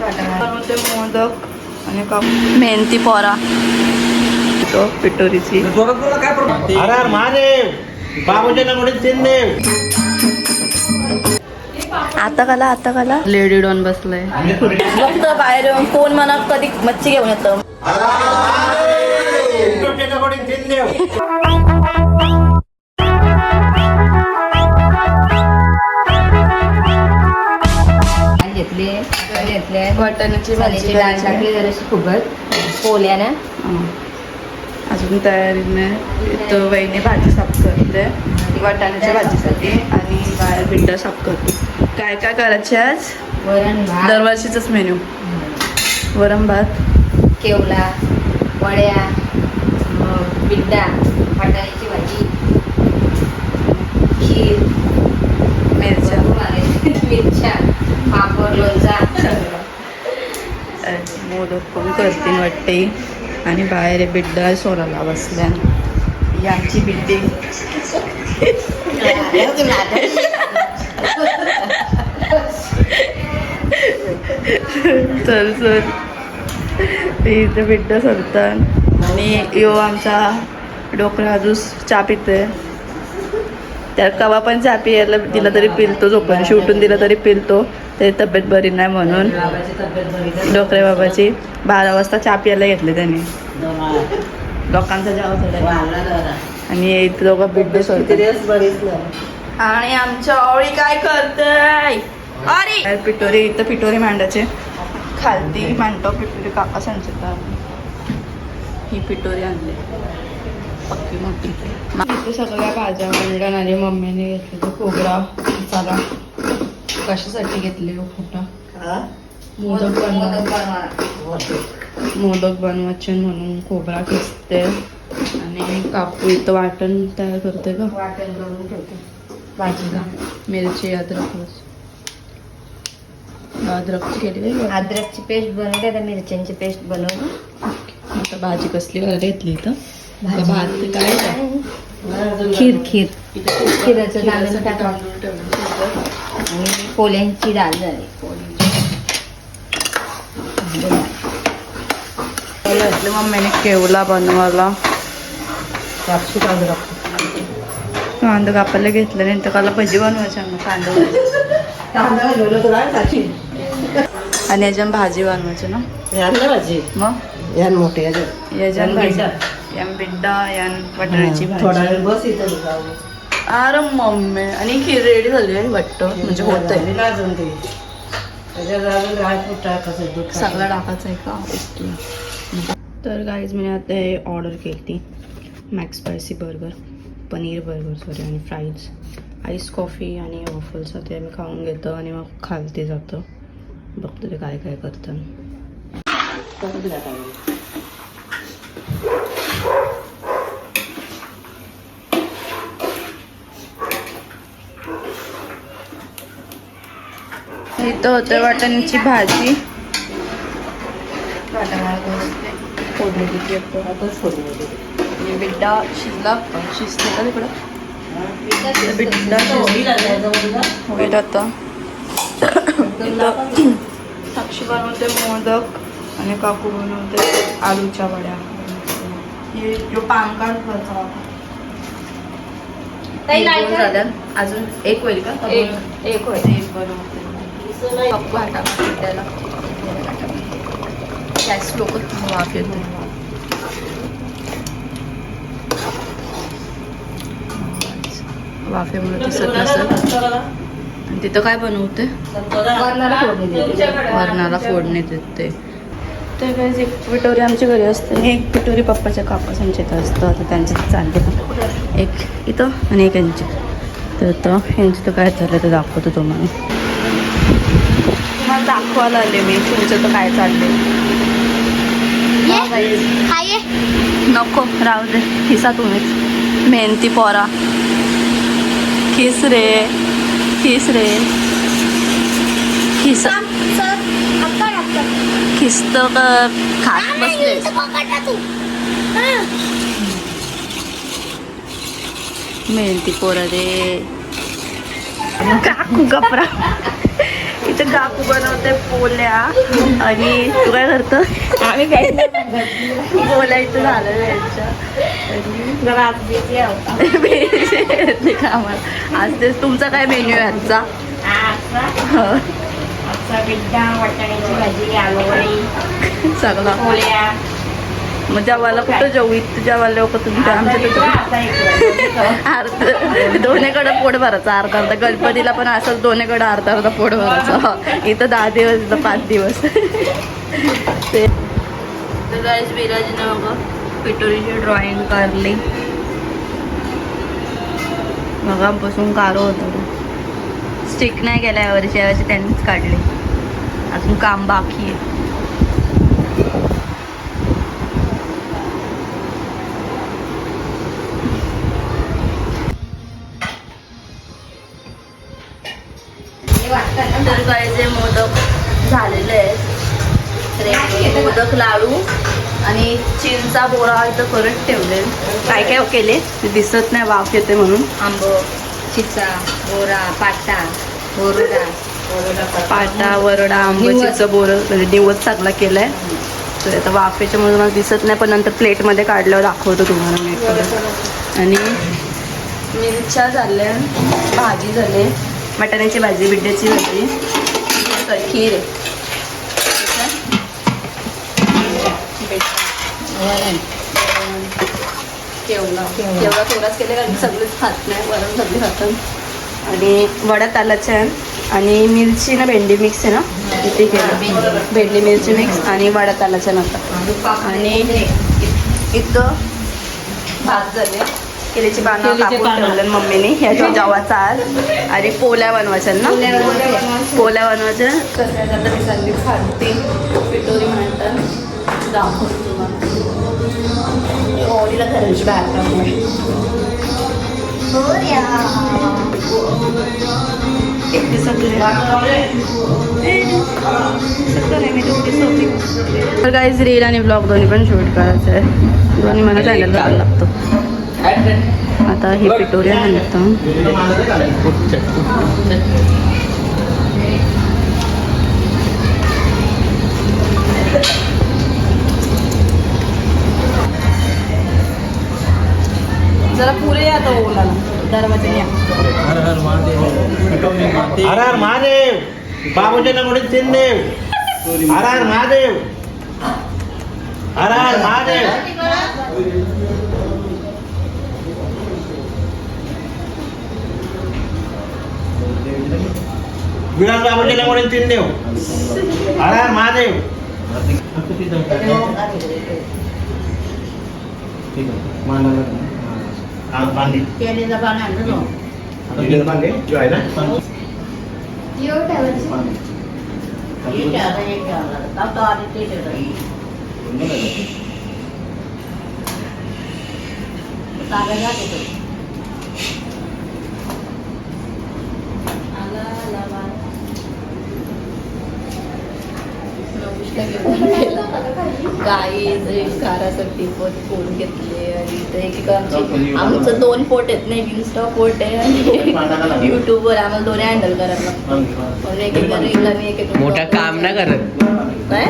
बनवते मोदक आणि काप मेहनती पोरा तो पिटोरीची आता काला आता काला. लेडी डॉन बसलाय. फक्त बाहेर येऊन कोण म्हणा कधी मच्छी घेऊन येतं. घेतली? घेतले. वाटाण्याची भाजी डाळ. टाकली जराशी फुगत. पोल्यानं. हं. अजून तयारी नाही इथं वहिनी भाजी साफ करते. वाटाण्याच्या भाजीसाठी आणि बाहेर बिड्डा साफ करते. काय काय करायचे आज? वरण भात. दरवर्षीचाच मेन्यू वरण भात. केवला वड्या बिड्डा वाटाण्याची भाजी खीर मिरच्या. मिरच्या. पापड लोणचा मोदक पण करते वाटते. आणि बाहेर बिड्डा सोराला बसल्या. यांची आमची चल सर इथं बिड्डा सरतात. आणि यो आमचा डोकरा अजूस चा पितोय. त्या कवा पण चहा पियाला दिला तरी पिलतो झोपून शिवटून दिला तरी पिलतो. तरी तब्येत बरी नाही म्हणून. डोकरे बाबाची बारा वाजता चहा प्यायला घेतले त्याने. लोकांचा जाव झाला आणि इथे दोघं बिड्डे सोडतात. आणि आमच्या आवळी काय करते अरे! पिटोरी इथं पिटोरी मांडायचे. खालती मांडतो पिटोरी काका संचिता ही पिटोरी आणली. पक्की मोठी इथे सगळ्या भाज्या मांडण आणि मम्मीने घेतले खोबरा मसाला. कशासाठी घेतले हो खोटा? मोदक बनवा. मोदक बनवायचे म्हणून खोबरा किसते आणि कापू इथं वाटण तयार करते का? वाटण करून ठेवते. भाजीला मिरची अद्रक अद्रकची केली अद्रकची पेस्ट बनवली आता मिरच्यांची पेस्ट बनवली आता भाजी कसली घेतली इथं? भात काय? खीर खीर. खिराचं तांदूळ. आणि पोल्यांची डाळ झाली. वाटलं मम्मीने केवला बनवायला. कांदा कापायला घेतलं नाही तर काला भजी बनवायची ना कांदा आणि याच्यानं भाजी बनवायची ना. मग? यान मोठे. याच्यान यान बिड्डा. यान बिड्डा यान बटाट्याची थोडा भाजी बस इथं जाऊ. अरे मम्मी आणि खीर रेडी झाली आहे वाटतं म्हणजे होत आहे आणि अजून ते त्याच्यात अजून ड्रायफ्रूट टाकायचं दूध. सगळं टाकायचं आहे का ओके तर गाईज मी आता हे ऑर्डर केली ती max spicy burger paneer burger sorry आणि फ्राईज आईस कॉफी आणि वॉफल्स ते आम्ही खाऊन घेतो आणि मग खालते जातं बघतो ते काय काय करतं. इथं होतं वाटाण्याची भाजी बिड्डा शिजला? शिजते का तिकडं बिड्डा. होईल आता साक्षी बनवते मोदक आणि काकू बनवते आलूच्या वड्या हे जो पान काढ ताई, लाइट आहे? झाल्या अजून एक होईल का? एक- एक होईल. एक हा टाका त्याला गॅस लोक वाफ येते. वाफेमुळे दिसत नसत आणि तिथं काय बनवते वरणाला फोडणी देते वरणाला फोडणी देते. तर एक पिटोरी आमच्या घरी असते. एक पिटोरी पप्पाच्या कापासांच्या इथं असतं. आता त्यांचे चालते. एक इथं आणि एक यांची. तर आता यांचं तर काय चाललं ते दाखवतो तुम्हाला. तुम्हाला दाखवायला आले मी. तुमचं तर काय चाललंय? नको राहू दे. खिसा तुम्हीच. मेहनती पोरा. खिस रे. खिस रे. खिसा. खिस्त खात बसले मेहनती पोरा रे. काकू गपरा. आमचे काकू बनवते पोल्या. आणि तू काय करतो आम्ही इथं झालं यांच्या आणि जरा आज तेच तुमचा काय मेन्यू आहे आजचा? वाटाण्याची भाजी पोळ्या मग जेवायला कुठं जाऊ इथं जेवायला लोक तुमच्या आमच्या दोन्हीकडं पोट भरायचं अर्धा अर्धा गणपतीला पण असंच दोन्हीकडं अर्धा अर्धा पोट भरायचं इथं दहा दिवस इथं पाच दिवस ते तर गाईज विराजने बघा पिटोरीची ड्रॉइंग काढली बघा बसून कारो होतो स्टिक नाही केला यावर्षी यावर्षी त्यांनीच काढले अजून काम बाकी आहे. तर जे मोदक झालेले आहेत. मोदक लाडू आणि चिंचा बोरा इथं करत ठेवले. काय काय केले? ते दिसत नाही वाफ येते म्हणून. आंब चिचा बोरा पाटा बोरडा. पाटा वरडा आंबचीचं बोरं म्हणजे निवत चांगला केलाय. तर आता वाफेच्या म्हणून मला दिसत नाही पण नंतर प्लेटमध्ये काढल्यावर दाखवतो तुम्हाला मी आणि मिरच्या झाल्या भाजी झाली मटाण्याची भाजी बिड्याची भाजी खीर. आहे ठीक केवढा केवढा थोडाच केले कारण सगळेच खात नाही वरण सगळे खातात. आणि वड्या तालाच्या आहे आणि मिरची ना भेंडी मिक्स आहे ना ते केलं. भेंडी मिरची मिक्स आणि वड्या तालाच्या नंतर आणि इथं भात झाले. केलीची पानं कापून पानं. ठेवलं मम्मीने. ह्याच्या जवाचा आज आणि पोल्या बनवायच्या ना. पोल्या बनवायच्या. कसं आहे आता मी संधी खालती पिटोरी म्हणतात दाखवतो तुम्हाला ओळीला घराची बाहेर काढून तर काहीच रील आणि ब्लॉग दोन्ही पण शूट करायचं आहे दोन्ही मला चॅनल करायला लागतो. आता हे पिटोरिया आणतं जरा पुरे या तो ओला दरवाजा હર મહાદેવ હર હર મહાદેવ બાબુજીના મોઢે ચિંદેવ હર હર મહાદેવ હર હર મહાદેવ વિરાજ બાબુજીના મોઢે ચિંદેવ હર હર મહાદેવ ঠিক আছে মানা আর পানি কেনে যাবা না जो आहे ना हे ठेवलं, हे ठेवलं. आता आधी ते ठेवलं. ताब्यात जाते तो. आला, आला, आला. गाई कारासाठी पोट पोट घेतले आणि इथे एक आमची आमचं दोन पोट आहेत ना एक इन्स्टा पोट आहे आणि युट्यूबवर आम्हाला दोन्ही हँडल करायला. लागतं एक एक रील आणि एक एक मोठं काम नाही करत. काय?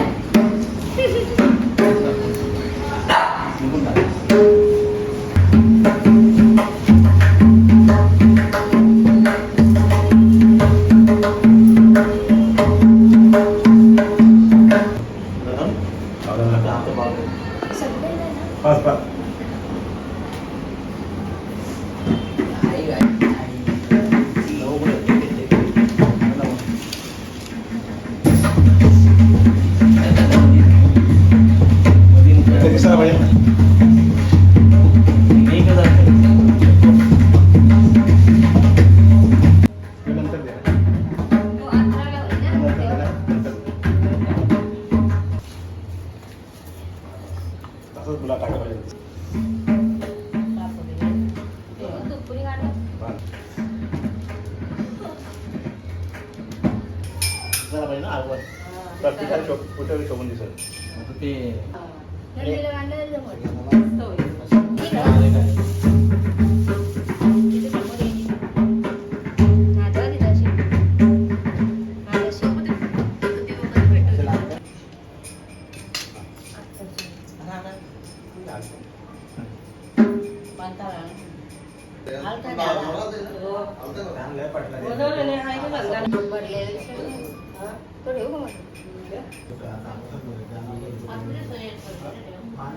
प्रत्येकाला शो कुठे शोभून दिसत ते बनवलेले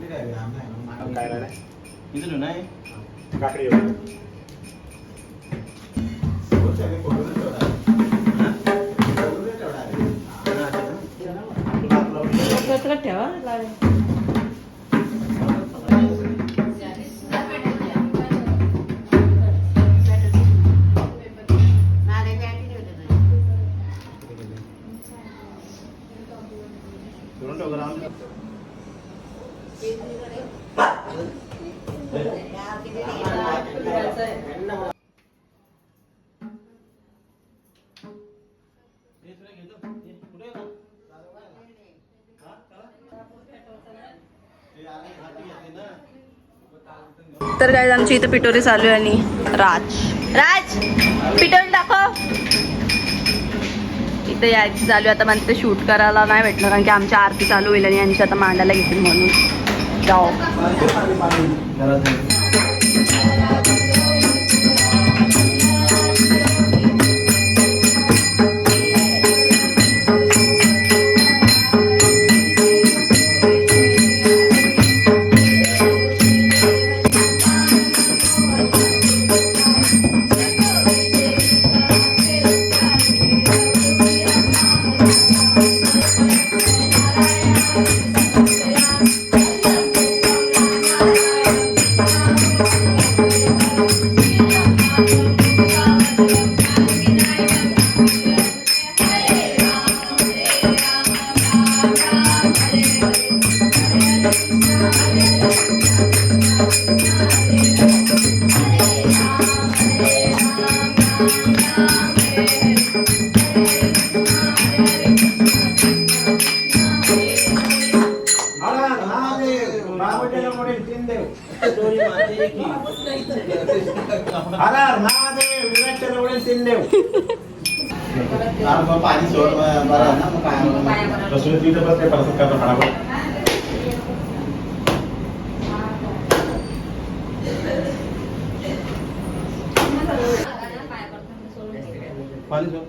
काय राहिलं? इथं नाही काकडी ठेवा लावे. करून तर काय आमची इथं पिटोरी चालू आहे आणि राज. राज पिटोरी दाखव. इथं यायची चालू आहे. आता मला ते शूट करायला नाही भेटलं कारण की आमची आरती चालू होईल आणि यांची आता मांडायला घेतील म्हणून. जाओ पाणी सोड बरं ना मग काय रसोई तिथं बसले परत काय फटाफट. पाणी सोड.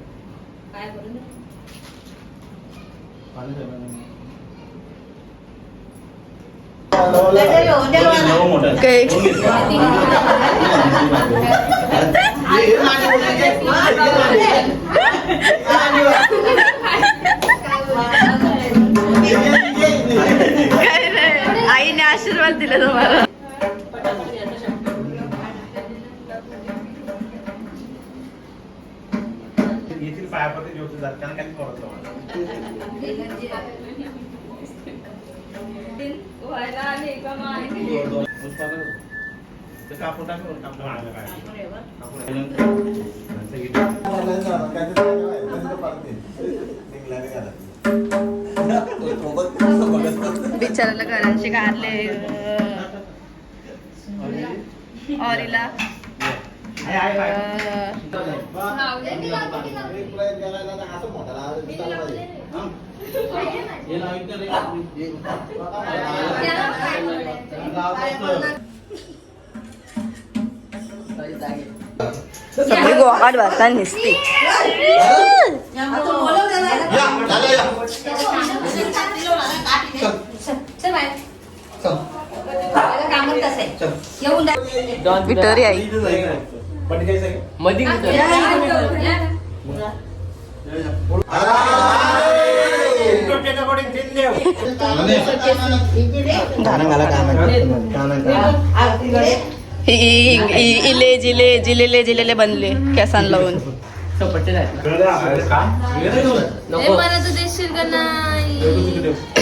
पाणी सोड नवं मोठं आशीर्वाद दिला तुम्हाला काय. बिचाराला घरांशी काढले ऑरीला. सगळी गोहाट निसती आई? मधी इले जिले जिलेले जिलेले बनले. केसान लावून. मला तू देशील का नाही.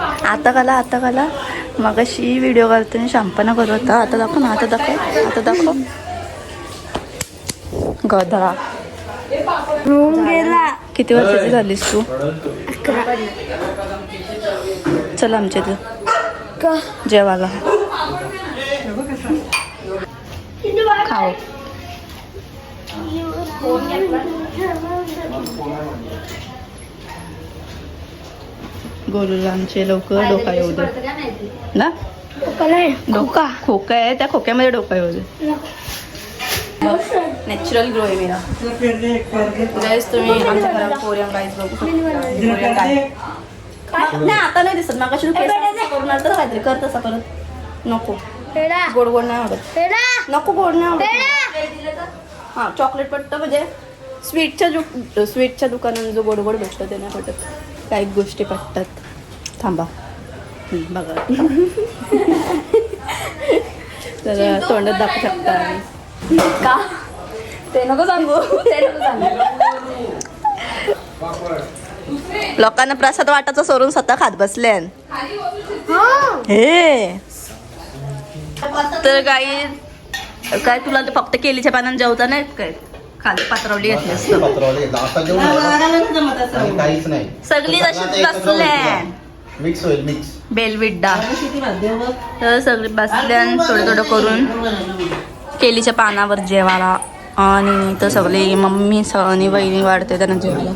आता काला आता काला मगाशी व्हिडिओ काढताना शहाणपणा करत होता. आता दाखव ना आता दाखव आता दाखव. गधा. गेला. किती वर्षाची झालीस तू? चल आमच्या इथं. जेवायला. खाऊ. गोलूला आमचे लवकर डोका येऊ दे. ना? डोका खोका आहे त्या खोक्यामध्ये डोका येऊ दे. नॅचरल ग्रो आहे मेरा. गाईज तुम्ही आमच्या घरात कोरियन गाईज बघू गाय नाही आता नाही दिसत. मग करून आलं तर काहीतरी कर तसा परत. नको. गोड गोड नाही आवडत. नको गोड नाही आवडत. हां चॉकलेट पट्ट म्हणजे स्वीटच्या दु स्वीटच्या दुकानात जो गोड गोड भेटतो ते नाही पटत. काही गोष्टी पटतात. थांबा. बघा. तर तोंडात दाखवू शकता का? ते नको सांगू. ते नको सांगू. लोकांना प्रसाद वाटाचा सोडून स्वतः खात बसले हे. तर काही काय तुला फक्त केलीच्या पानात जेवता नाहीत काय? खाली पात्रवली घेतली असतं पत्रावले घेतला. आता जेवण झालं. आणि काहीच नाही. सगळी तशीच बसल्या. मिक्स होईल मिक्स बेलविड्डा. तर सगळी बसल्यान थोडं थोडं करून केलीच्या पानावर जेवायला. आणि तर सगळे मम्मी स आणि वहिनी वाढते त्यांना जेवायला.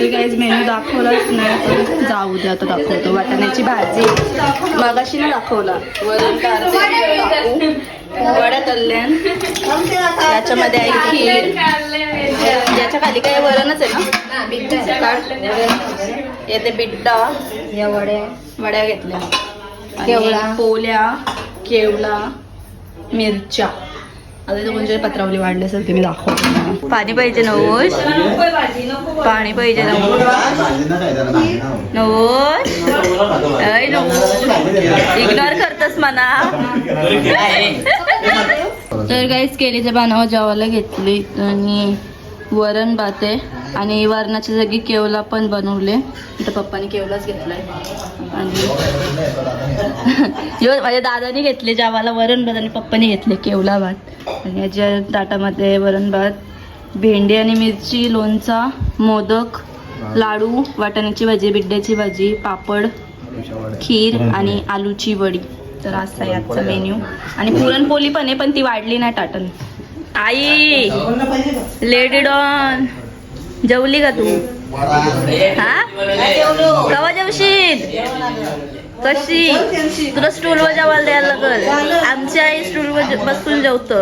ठीक आहे मेनू दाखवलाच नाही. तर जाऊ दे आता दाखवतो. वाटाण्याची भाजी. मगाशी ना दाखवला. वड्या तळल्यान याच्यामध्ये आहे खीर. याच्या खाली काय वरणच आहे ना? येते बिड्डा या वड्या. वड्या घेतल्या. आणि पोल्या केवला मिरच्या. आता पत्रावली वाढल्यासारखी मी दाखवतो. पाणी पाहिजे नवोश. पाणी पाहिजे नवोश. नवोश. अय नवोश. इग्नोर करतस म्हणा. तर काहीच केलीच्या पानावर जेवायला घेतली आणि वरण भात आहे. आणि वरणाच्या जागी केवला पण बनवले. तर पप्पाने केवलाच घेतलाय. आणि माझ्या दादाने घेतले जेवाला वरण भात आणि पप्पाने घेतले केवला भात. आणि याच्या ताटामध्ये वरण भात भेंडी आणि मिरची लोणचा मोदक लाडू वाटाण्याची भाजी बिड्ड्याची भाजी पापड खीर आणि आलूची वडी. तर असा आहे आजचा मेन्यू. आणि पुरणपोळी पण आहे पण ती वाढली नाही टाटन आई. लेडी डॉन जेवली का तू? हा? कवा जेवशील? कशी? तुला स्टूलवर जेवायला द्यायला लागल. आमची आई स्टूलवर बसून जेवत.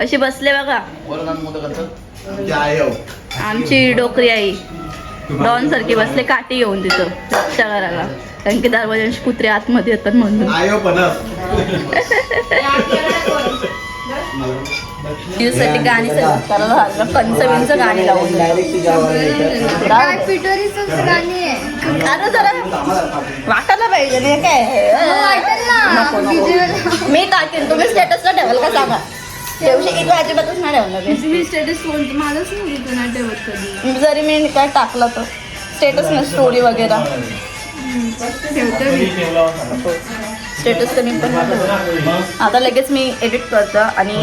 अशी बसले बघा. आमची डोकरी आई. डॉन सारखी बसले काठी येऊन तिथं रक्षा करायला. कारण की दरवाजांशी कुत्रे आतमध्ये येतात म्हणून. साठी गाणी पंचमींचं गाणी लावून काय पिटोरीच गाणी आहे. अरे जरा वाटायला पाहिजे नाही काय visual. मी टाकेन तुम्ही स्टेटसला ठेवाल का सांगा? ठेवशी की अजिबातच नाही ठेवणार मी. मी स्टेटस फोन माझंच नाही तू नाही ठेवत कधी. जरी मी काय टाकला तर. स्टेटस ना स्टोरी वगैरे. ठेवते मी. स्टेटस तर मी पण आता लगेच मी एडिट करतो आणि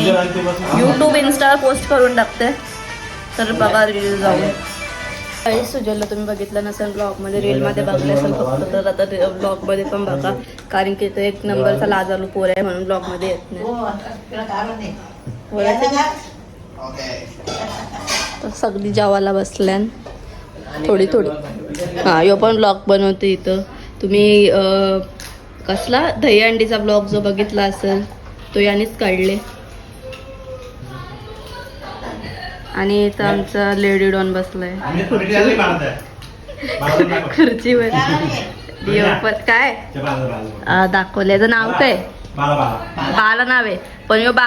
यूट्यूब इन्स्टाला पोस्ट करून टाकते. तर बघा रील जाऊन काहीच सुजलला तुम्ही बघितलं नसेल ब्लॉगमध्ये रीलमध्ये बघले असेल फक्त तर आता ब्लॉगमध्ये पण बघा. कारण की ते एक नंबरचा लाजालू पोर आहे म्हणून ब्लॉगमध्ये येत नाही. सगळी जेवायला बसल्यान. थोडी थोडी. हां यो पण ब्लॉग बनवते इथं. तुम्ही कसला दही अंडीचा ब्लॉग जो बघितला असेल तो यानेच काढले. आणि इथं आमचा लेडी डॉन बसलाय. खुर्चीवर. काय? दाखवलं याचं नाव काय. बाला नाव आहे. पण यो बा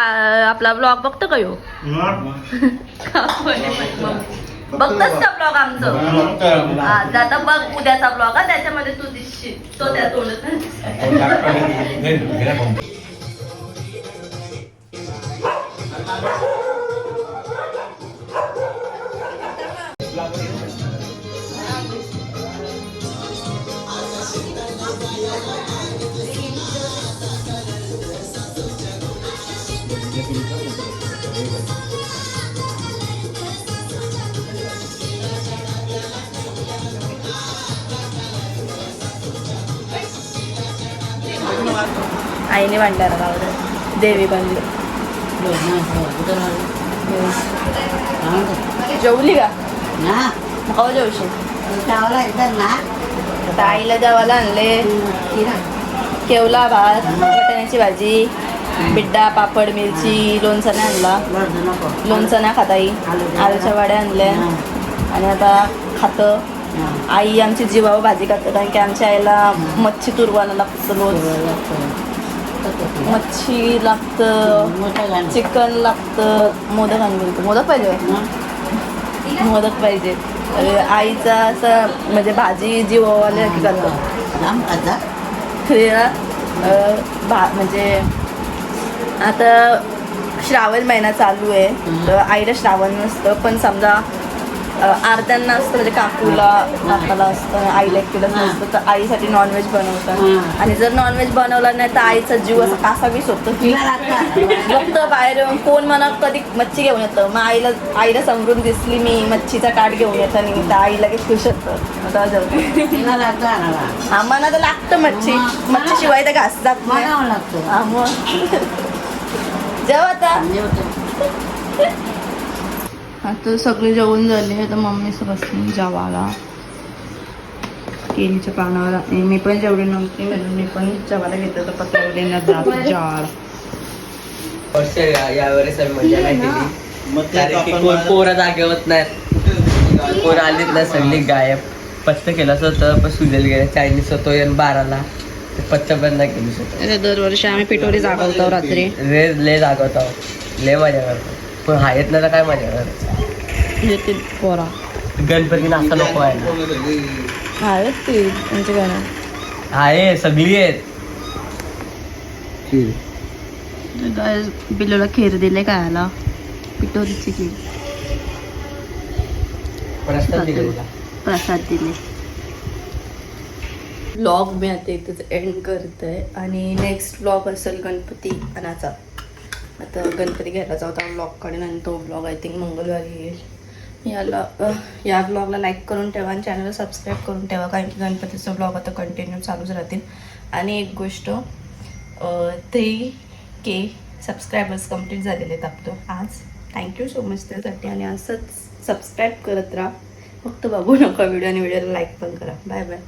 आपला ब्लॉग बघतो का यो? मग? बघतोस का ब्लॉग आमचं मग. हा, तर आता बघ उद्याचा ब्लॉग हा त्याच्यामध्ये तू दिसशील तो त्या तोंडात आईने भांडारा लावलं. देवी बांधली जेवली का? हो खाऊ जेवशी आता आईला जेवायला आणले. केवला भात वाटाण्याची भाजी बिड्डा पापड मिरची लोणचं नाही आणला. लोणचणा खाताई लोणचं नाही आई. आलूच्या वाड्या आणल्या. आणि आता खातं. आई आमची जीवावर भाजी खातं कारण की आमच्या आईला मच्छी तुरवायला लागतं रोज. मच्छी लागतं चिकन लागतं मोदक आणून मोदक पाहिजे मोदक पाहिजे. आईचा असं म्हणजे भाजी जीवावाले की करतो खरेला भा म्हणजे आता श्रावण महिना चालू आहे. तर आईला श्रावण नसतं पण समजा अ, अर्ध्यांना असतं म्हणजे काकूला काकाला असतं आईला एकटीलाच नसतं तर आईसाठी नॉनव्हेज बनवतात. आणि जर नॉनव्हेज बनवला नाही तर आईचा जीव असा कासावीस होतो. की तिला बघतं बाहेर येऊन कोण मला कधी मच्छी घेऊन येतं? मग आईला आईला समजून दिसली मी मच्छीचा काठ घेऊन येतं आणि तर आई लगेच खुश होतं. तिला आम्हाला. तर लागतं मच्छी. मच्छी शिवाय तर घास जात नाही. जेव्हा आता. आता सगळे जेवण झाले तर मम्मी बसली जेवायला. केळीच्या पानावर. आणि मी पण जेवढी नव्हती म्हणून मी पण जेवायला घेतलं तर पत्रवलीनं जात जाड यावेळेस मजा नाही केली. कोण पोरं जागेवत नाही कोण आलीत नाही सगळी गायब. पत्त केलाच होतं पण सुजेल गेले चायनीज होतो येऊन बाराला. ते पत्त पण नाही केली स्वतः दरवर्षी आम्ही पिठोरी जागवतो रात्री. रे ले जागवत. आहोत लय मजा करतो. पण हा येत नाही काय मजा करत येतील पोरा. गणपती नाचता नको आहे ना आहेत ती त्यांची गाणं. आहे सगळी आहेत. बिल्लोला खीर दिले खायला पिठोरीची खीर. प्रश्न दिला प्रसाद. दिले. ब्लॉग मी आता इथंच एंड करते आणि नेक्स्ट ब्लॉग असेल गणपती आणाचा आता गणपती घ्यायला जाऊ त्या ब्लॉगकडे आणि तो ब्लॉग आय थिंक मंगळवारी येईल. याला या ब्लॉगला लाईक करून ठेवा आणि चॅनलला सबस्क्राईब करून ठेवा कारण की गणपतीचं ब्लॉग आता कंटिन्यू चालूच राहतील. आणि एक गोष्ट थ्री के सबस्क्रायबर्स कंप्लीट झालेले आहेत आपलं आज. थँक्यू सो मच त्यासाठी. आणि असंच सबस्क्राईब करत राहा. फक्त बघू नका व्हिडिओ आणि व्हिडिओला लाईक पण करा. Bye bye